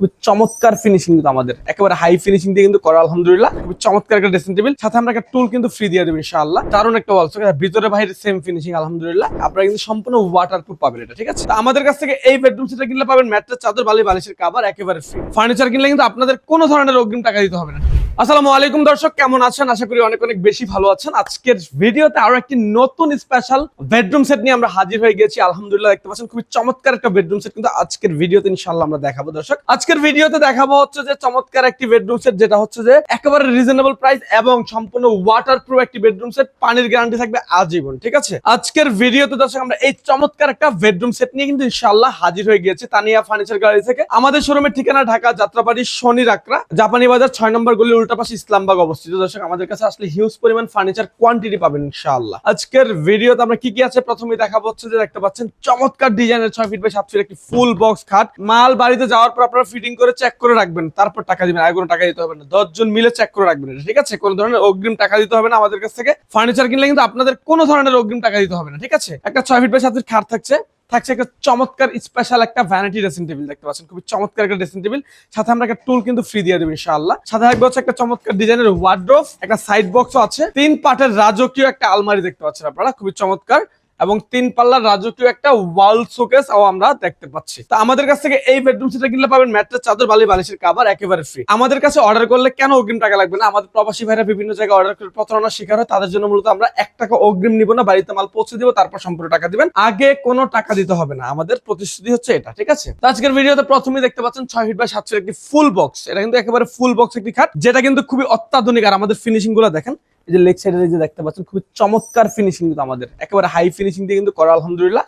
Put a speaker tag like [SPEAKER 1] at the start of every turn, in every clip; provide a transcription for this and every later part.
[SPEAKER 1] খুব চমৎকার ফিনিশিং কিন্তু আমাদের। একেবারে হাই ফিনিশিং দিয়ে কিন্তু করা, আলহামদুলিল্লাহ। খুব চমৎকার একটা ড্রেসিং টেবিল সাথে আমরা একটা টুল কিন্তু ফ্রি দিয়ে দেবো, ইনশাআল্লাহ। দারুণ একটা ওয়াল ভিতরে বাইরে সেম ফিনিশিং আলহামদুলিল্লাহ। আপনারা কিন্তু সম্পূর্ণ ওয়াটার প্রুফ পাবেন এটা, ঠিক আছে? আমাদের কাছ থেকে এই বেডরুম সেটা কিনলে পাবেন। ম্যাট্রেস, চাদর, বালি, বালিশের কাবার একেবারে ফ্রি ফার্নিচার কিনলে কিন্তু আপনাদের কোনো ধরনের অগ্রিম টাকা দিতে হবে না। আসসালামু আলাইকুম দর্শক, কেমন আছেন? আশা করি অনেক অনেক বেশি ভালো আছেন। আজকের ভিডিওতে আরও একটি নতুন স্পেশাল বেডরুম সেট নিয়ে আমরা হাজির হয়ে গেছি। আলহামদুলিল্লাহ, দেখতে পাচ্ছেন খুবই চমৎকার একটা বেডরুম সেট কিন্তু আজকের ভিডিওতে ইনশাআল্লাহ আমরা দেখাবো দর্শক। আজকের ভিডিওতে দেখাবো হচ্ছে যে চমৎকার একটি বেডরুম সেট যেটা হচ্ছে যে একেবারে রিজনেবল প্রাইস এবং সম্পূর্ণ ওয়াটার প্রুফ একটি বেডরুম সেট পানির গ্যারান্টি থাকবে আজীবন, ঠিক আছে? আজকের ভিডিওতে দর্শক, আমরা এই চমৎকার একটা বেডরুম সেট নিয়ে কিন্তু ইনশাআল্লাহ হাজির হয়ে গিয়েছি তানিয়া ফার্নিচার গ্যালারি থেকে। আমাদের শোরুমের ঠিকানা ঢাকা যাত্রাবাড়ি শনি রাকরা জাপানি বাজার ছয় নম্বর গলি উল্টা পাশে ইসলামবাগ অবস্থিত। দর্শক, আমাদের কাছে আসলে হিউজ পরিমাণ ফার্নিচার কোয়ান্টিটি পাবেন ইনশাআল্লাহ। আজকের ভিডিওতে আমরা কি কি আছে? প্রথমে দেখাবো হচ্ছে যে দেখতে পাচ্ছেন, চমৎকার ডিজাইনের ছয় ফিট বাই সাত ফিট একটি ফুল বক্স খাট। মাল বাড়িতে যাওয়ার পর আপনারা ফিটিং করে চেক করে রাখবেন, তারপর টাকা দিবেন। আর কোনো টাকা দিতে হবে না। দশজন মিলে চেক করে রাখবেন ঠিক আছে? কোনো ধরনের অগ্রিম টাকা দিতে হবে না আমাদের কাছ থেকে। ফার্নিচার কিনলে কিন্তু আপনাদের কোনো ধরনের অগ্রিম টাকা দিতে হবে না, ঠিক আছে? একটা ছয় ফিট বাই সাত ফিট খাট থাকছে। থাকছে একটা চমৎকার স্পেশাল একটা ভ্যানিটি ড্রেসিং টেবিল দেখতে পাচ্ছেন। খুবই চমৎকার একটা ড্রেসিং টেবিল সাথে আমরা একটা টুল কিন্তু ফ্রি দিয়ে দেবো ইনশাআল্লাহ। সাথে থাকবে হচ্ছে একটা চমৎকার ডিজাইনের ওয়ার্ড্রোভ একটা সাইড বক্সও আছে। তিন পার্টের রাজকীয় একটা আলমারি দেখতে পাচ্ছেন আপনারা। খুবই চমৎকার। এবং তিন পাল্লার রাজকীয় একটা ওয়াল শোকেস আমরা দেখতে পাচ্ছি। তো আমাদের কাছ থেকে এই বেডরুম সেটা কিনলে পাবেন ম্যাট্রেস, চাদর, বালি, বালিশের কাবার একেবারে ফ্রি আমাদের কাছে অর্ডার করলে কেন অগ্রিম টাকা লাগবে না? আমাদের প্রবাসী ভাইরা বিভিন্ন জায়গায় অর্ডার করে প্রতারণার শিকার হয়, তাদের জন্য মূলত আমরা এক টাকা অগ্রিম নিব না, বাড়িতে মাল পৌঁছে দিব, তারপর সম্পূর্ণ টাকা দিবেন। আগে কোনো টাকা দিতে হবে না। আমাদের প্রতিশ্রুতি হচ্ছে এটা, ঠিক আছে? তো আজকের ভিডিওতে প্রথমেই দেখতে পাচ্ছেন ছয় ফিট বাই সাত ফিট একটি ফুল বক্স এটা কিন্তু একেবারে ফুল বক্স একটি খাট, যেটা কিন্তু খুবই অত্যাধুনিক। আর আমাদের ফিনিশিংগুলো দেখেন এই যে লেগ সাইডে যে দেখতে পাচ্ছেন, খুবই চমৎকার ফিনিশিং কিন্তু আমাদের। একেবারে হাই ফিনিশিং দিয়ে কিন্তু করা, আলহামদুলিল্লাহ।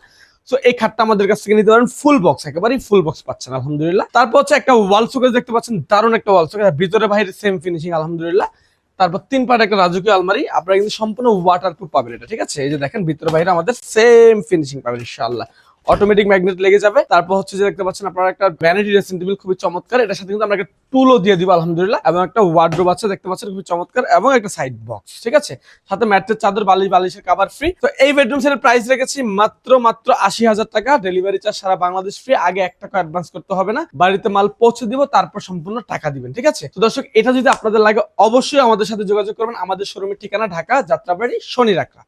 [SPEAKER 1] সো এই খাটটা আমাদের কাছ থেকে নিতে পারেন ফুল বক্স একেবারেই ফুল বক্স পাচ্ছেন, আলহামদুলিল্লাহ। তারপর হচ্ছে একটা ওয়াল শোকেস দেখতে পাচ্ছেন, দারুণ একটা ওয়াল শোকেস ভিতরে বাইরে সেম ফিনিশিং আলহামদুলিল্লাহ। তারপর তিন পার্ট একটা রাজকীয় আলমারি, আপনারা কিন্তু সম্পূর্ণ ওয়াটার প্রুফ পাবেন এটা, ঠিক আছে? এই যে দেখেন, ভিতরে বাইরে আমাদের সেম ফিনিশিং পাবেন, ইনশাআল্লাহ। অটোমেটিক ম্যাগনেট লেগে যাবে। তারপর হচ্ছে যে দেখতে পাচ্ছেন আপনারা একটা ভ্যানিটি ড্রেসিং টেবিল খুবই চমৎকার। এটার সাথে কিন্তু আমরা একটা টুলও দিয়ে দিব, আলহামদুলিল্লাহ। এবং একটা ওয়ার্ড্রোব আছে, দেখতে পাচ্ছেন, খুবই চমৎকার। এবং একটা সাইড বক্স ঠিক আছে? সাথে ম্যাট্রেস চাদর, বালিশ, বালিশের কাভার ফ্রি তো এই বেডরুম সেটের প্রাইস রেখেছি মাত্র মাত্র আশি হাজার টাকা। ডেলিভারি চার্জ সারা বাংলাদেশ ফ্রি আগে এক টাকা অ্যাডভান্স করতে হবে না। বাড়িতে মাল পৌঁছে দিব, তারপর সম্পূর্ণ টাকা দিবেন, ঠিক আছে? তো দর্শক, এটা যদি আপনাদের লাগে, অবশ্যই আমাদের সাথে যোগাযোগ করবেন। আমাদের শোরুমের ঠিকানা ঢাকা, যাত্রাবাড়ি শনি রাখা